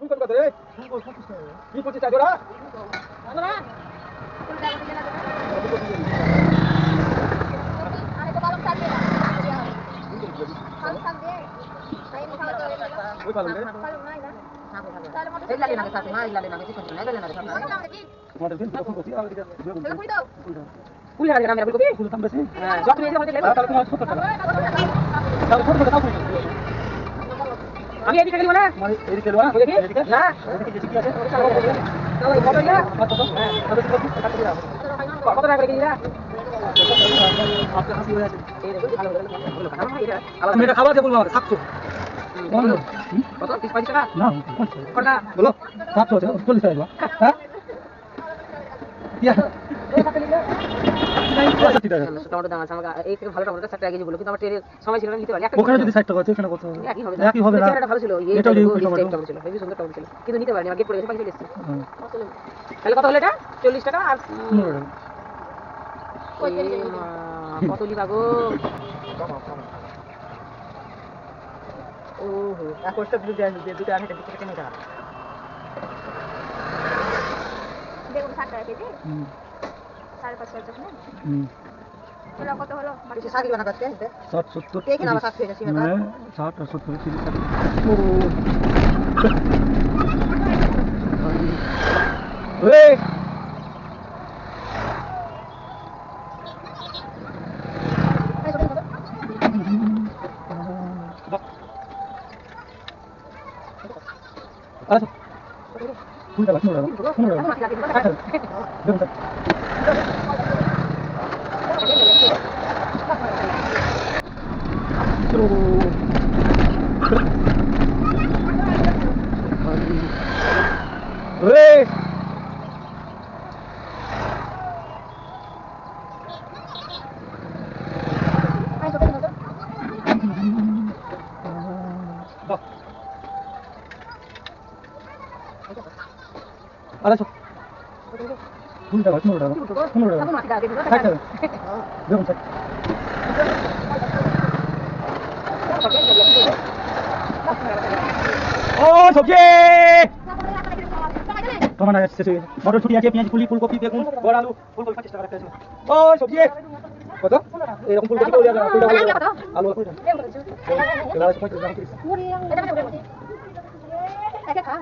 ফুলকপি কত রে? কি পঁচিশ টাকা জোড়া কুড়ি হাজার গ্রামের ফুলকপি? ফুল দাম বেশি যত লেবু। আর তাহলে তোমার সত্তর টাকা। তাহলে ছোট ছোট তুমি। আমি এদিকে গেলি না? এদিকে লোয়া ওদিকে? এদিকে। না? এদিকে কি আছে কত কত? হ্যাঁ কত টাকা করে আপনার হাসি হয়ে আছে। এই দেখুন ভালো ভালো কথা না এটা আলাদা এটা খাবার দিয়ে আমাকে সাতশো কত? টাকা না? বলো। আছে চল্লিশ টাকা হ্যাঁ? টাকা টমেটো দাম আছে? আমাকে এই থেকে ভালো টমেটো ষাট টাকা কেজি বলো কিন্তু আমার ট্রেনের সময় ছিল না নিতে পারি ওখানে যদি ষাট টাকা আছে এখানে কত হবে? একই হবে একই হবে না? চেহারাটা ভালো ছিল এই টমেটো টমেটো ছিল হেভি সুন্দর টমেটো ছিল কিন্তু নিতে পারিনি আমার গেট পড়ে গেছে পাখি চলে এসেছে। হুম, তাহলে কত হলো এটা? চল্লিশ টাকা আর পনেরো টাকা। এই মা, কত লিবা গো ওহো এক কোষ্টা দুটো দুটো আছে দুটো কেটে টাকা বেগুন ষাট টাকা কেজি ষাট সত্তর ষাট আর সত্তর তিরিশ আচ্ছা 왜? 알아줘. 물다가 손으로다가 손으로다가 살짝 너무 살 어, 저기! 가만 나 진짜 저기 머리 소리 하게 비행기 굴리 굴고 비대군 뭐라도 굴고 같이 시작을 했다 어 저기 거다 예 공부 되게 올려라 굴다 굴다 알로 굴다 내가 나한테 파트 좀 하고 있어 머리 양 내가 좀 그래 아